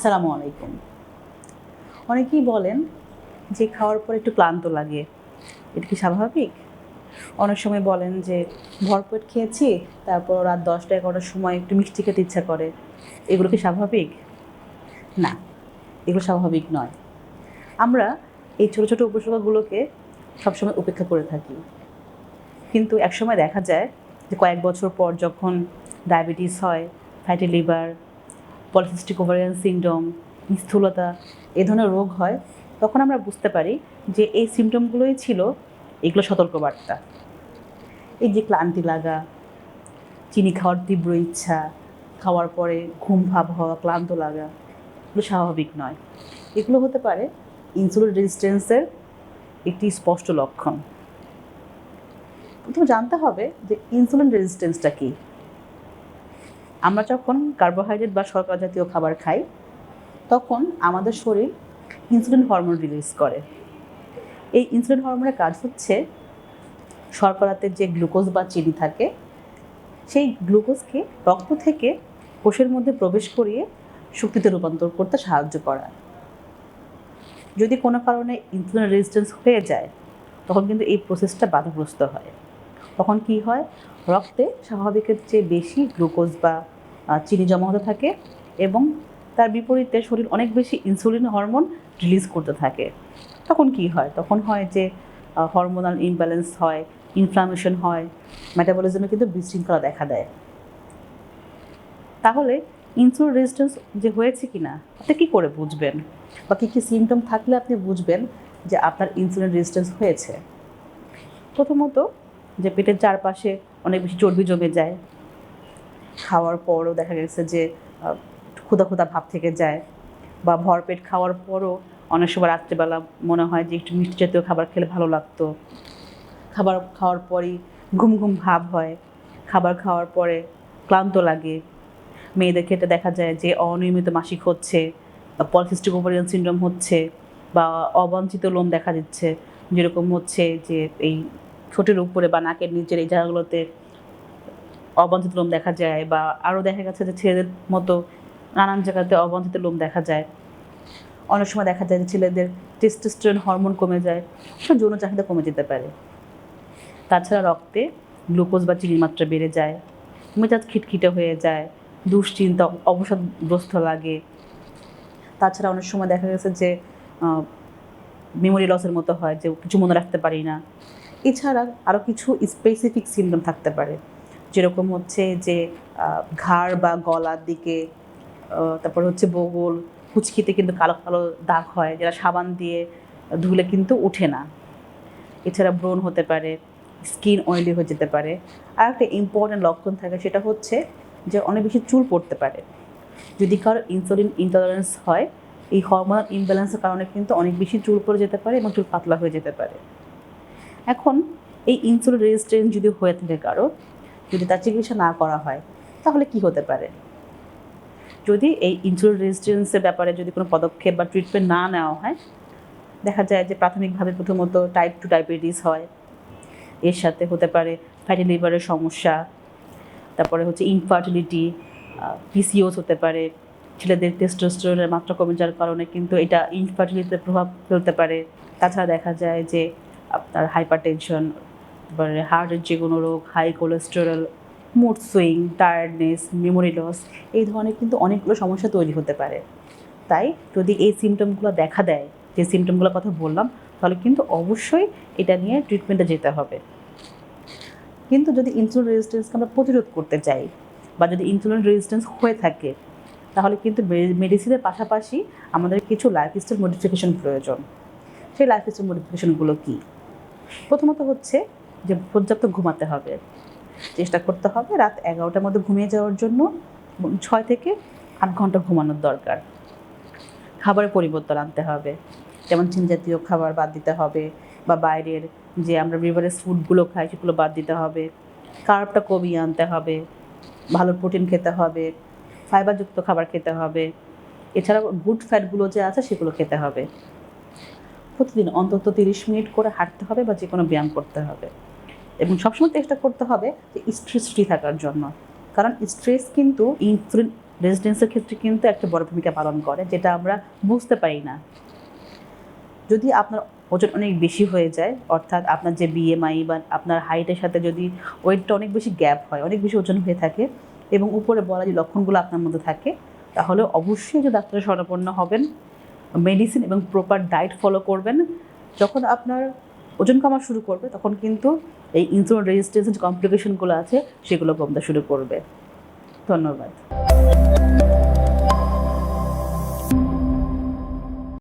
আসসালামু আলাইকুম। অনেকেই বলেন যে খাওয়ার পর একটু ক্লান্ত লাগে। এটা কি স্বাভাবিক? অনেক সময় বলেন যে ভরপেট খেয়েছি, তারপর রাত দশটা এগারোটার সময় একটু মিষ্টি খেতে ইচ্ছা করে। এগুলো কি স্বাভাবিক? না, এগুলো স্বাভাবিক নয়। আমরা এই ছোটো ছোটো উপসর্গগুলোকে সবসময় উপেক্ষা করে থাকি। কিন্তু একসময় দেখা যায় যে কয়েক বছর পর যখন ডায়াবেটিস হয়, fatty liver polycystic ovarian syndrome, স্থূলতা এ ধরনের রোগ হয়, তখন আমরা বুঝতে পারি যে এই সিমটমগুলোই ছিল এগুলো সতর্কবার্তা। এই যে ক্লান্তি লাগা, চিনি খাওয়ার তীব্র ইচ্ছা, খাওয়ার পরে ঘুম ভাব হওয়া, ক্লান্ত লাগা, এগুলো স্বাভাবিক নয়। এগুলো হতে পারে ইনসুলিন রেজিস্ট্যান্সের একটি স্পষ্ট লক্ষণ। প্রথমে জানতে হবে যে ইনসুলিন রেজিস্ট্যান্সটা কী? আমরা যখন কার্বোহাইড্রেট বা শর্করা জাতীয় খাবার খাই, তখন আমাদের শরীর ইনসুলিন হরমোন রিলিজ করে। এই ইনসুলিন হরমোনের কাজ হচ্ছে শর্করাতে যে গ্লুকোজ বা চিনি থাকে, সেই গ্লুকোজকে রক্ত থেকে কোষের মধ্যে প্রবেশ করিয়ে শক্তিতে রূপান্তর করতে সাহায্য করা। যদি কোনো কারণে ইনসুলিন রেজিস্ট্যান্স হয়ে যায়, তখন কিন্তু এই প্রসেসটা বাধাগ্রস্ত হয়। তখন কি হয়? রক্তে স্বাভাবিকের চেয়ে বেশি গ্লুকোজ বা চিনি জমা হতে থাকে এবং তার বিপরীতে শরীর অনেক বেশি ইনসুলিন হরমোন রিলিজ করতে থাকে। তখন কি হয়? তখন হয় যে হরমোনাল ইমব্যালেন্স হয় ইনফ্লামেশন হয় মেটাবলিজমে কিন্তু বিশৃঙ্খলা দেখা দেয়। তাহলে ইনসুলিন রেজিস্ট্যান্স যে হয়েছে কি না আপনি কী করে বুঝবেন? বা কী কী সিমটম থাকলে আপনি বুঝবেন যে আপনার ইনসুলিন রেজিস্ট্যান্স হয়েছে? প্রথমত যে পেটের চারপাশে অনেক বেশি চর্বি জমে যায়। খাওয়ার পরও দেখা গেছে যে আহ, ক্ষুধা ক্ষুধা ভাব থেকে যায় বা ভরপেট খাওয়ার পরও অনেক সময় রাত্রেবেলা মনে হয় যে একটু মিষ্টি জাতীয় খাবার খেলে ভালো লাগতো। খাবার খাওয়ার পরই ঘুম ঘুম ভাব হয়। খাবার খাওয়ার পরে ক্লান্ত লাগে। মেয়েদের ক্ষেত্রে দেখা যায় যে অনিয়মিত মাসিক হচ্ছে পলসিস্টিক ওভারিয়ান সিন্ড্রোম হচ্ছে বা অবাঞ্ছিত লোম দেখা দিচ্ছে। যেরকম হচ্ছে যে এই ঠোঁটের উপরে বা নাকের নিচের এই জায়গাগুলোতে অবাঞ্ছিত লোম দেখা যায় বা আরও দেখা গেছে যে ছেলেদের মতো নানান জায়গাতে অবাঞ্ছিত লোম দেখা যায়। অনেক সময় দেখা যায় যে ছেলেদের টেস্টোস্টেরন হরমোন কমে যায় যৌন চাহিদা কমে যেতে পারে। তাছাড়া রক্তে গ্লুকোজ বা চিনির মাত্রা বেড়ে যায়, মেজাজ খিটখিটে হয়ে যায়, দুশ্চিন্তা অবসাদগ্রস্ত লাগে। তাছাড়া অনেক সময় দেখা গেছে যে মেমোরি লসের মতো হয় যে কিছু মনে রাখতে পারি না। এছাড়া আরও কিছু স্পেসিফিক সিমটম থাকতে পারে। যেরকম হচ্ছে যে ঘাড় বা গলার দিকে তারপর হচ্ছে বগল কুচকিতে কিন্তু কালো কালো দাগ হয়, যেটা সাবান দিয়ে ধুলে কিন্তু ওঠে না। এছাড়া ব্রণ হতে পারে, স্কিন অয়েলি হয়ে যেতে পারে। আর একটা ইম্পর্টেন্ট লক্ষণ থাকে সেটা হচ্ছে যে, অনেক বেশি চুল পড়তে পারে। যদি কারোর ইনসুলিন ইনটলারেন্স হয়, এই হরমোনাল ইমব্যালেন্সের কারণে কিন্তু অনেক বেশি চুল পড়ে যেতে পারে এবং চুল পাতলা হয়ে যেতে পারে। এখন এই ইনসুলিন রেজিস্ট্যান্স যদি হয়ে থাকে কারও, যদি তার চিকিৎসা না করা হয়, তাহলে কি হতে পারে? যদি এই ইনসুলিন রেজিস্ট্যান্সের ব্যাপারে যদি কোনো পদক্ষেপ বা ট্রিটমেন্ট না নেওয়া হয়, দেখা যায় যে প্রাথমিকভাবে প্রথমত টাইপ টু ডায়াবেটিস হয়, এর সাথে হতে পারে ফ্যাটি লিভারের সমস্যা, তারপরে হচ্ছে ইনফার্টিলিটি পিসিওস হতে পারে, ছেলেদের টেস্টোস্টেরনের মাত্রা কমে যাওয়ার কারণে কিন্তু এটা ইনফার্টিলিটিতে প্রভাব ফেলতে পারে। তাছাড়া দেখা যায় যে আপনার হাইপার টেনশন হার্টের যে কোনো রোগ high cholesterol mood swing tiredness memory loss এই ধরনের কিন্তু অনেকগুলো সমস্যা তৈরি হতে পারে। তাই যদি এই সিমটমগুলো দেখা দেয়, যে সিমটমগুলোর কথা বললাম, তাহলে কিন্তু অবশ্যই এটা নিয়ে ট্রিটমেন্টে যেতে হবে। কিন্তু যদি ইনসুলিন রেজিস্ট্যান্সকে আমরা প্রতিরোধ করতে চাই, বা যদি ইনসুলিন রেজিস্ট্যান্স হয়ে থাকে, তাহলে কিন্তু মেডিসিনের পাশাপাশি আমাদের কিছু লাইফস্টাইল মডিফিকেশন প্রয়োজন। সেই লাইফস্টাইল মডিফিকেশনগুলো কী? প্রথমত হচ্ছে যে পর্যাপ্ত ঘুমাতে হবে। চেষ্টা করতে হবে রাত এগারোটার মধ্যে ঘুমিয়ে যাওয়ার জন্য ছয় থেকে আট ঘণ্টা ঘুমানোর দরকার। খাবারের পরিবর্তন আনতে হবে। যেমন চিন জাতীয় খাবার বাদ দিতে হবে বা বাইরের যে আমরা রিভারেজ ফুডগুলো খাই সেগুলো বাদ দিতে হবে। কার্বটা কমিয়ে আনতে হবে। ভালো প্রোটিন খেতে হবে। ফাইবারযুক্ত খাবার খেতে হবে। এছাড়াও গুড ফ্যাটগুলো যে আছে সেগুলো খেতে হবে। প্রতিদিন অন্তত তিরিশ মিনিট করে হাঁটতে হবে বা যে কোনো ব্যায়াম করতে হবে। এবং সবসময় চেষ্টা করতে হবে যে স্ট্রেস ফ্রি থাকার জন্য। কারণ স্ট্রেস কিন্তু ইনসুলিন রেজিস্ট্যান্সের ক্ষেত্রে কিন্তু একটা বড় ভূমিকা পালন করে, যেটা আমরা বুঝতে পারি না। যদি আপনার ওজন অনেক বেশি হয়ে যায়, অর্থাৎ আপনার যে বিএমআই বা আপনার হাইটের সাথে যদি ওয়েটটা অনেক বেশি গ্যাপ হয়, অনেক বেশি ওজন হয়ে থাকে এবং উপরে বলা যে লক্ষণগুলো আপনার মধ্যে থাকে, তাহলে অবশ্যই যে ডাক্তারের শরণাপন্ন হবেন। মেডিসিন এবং প্রপার ডায়েট ফলো করবেন। যখন আপনার ওজন কমা শুরু করবে, তখন কিন্তু এই ইনসুলিন রেজিস্ট্যান্স কমপ্লিকেশনগুলো আছে, সেগুলো কমতে শুরু করবে। ধন্যবাদ।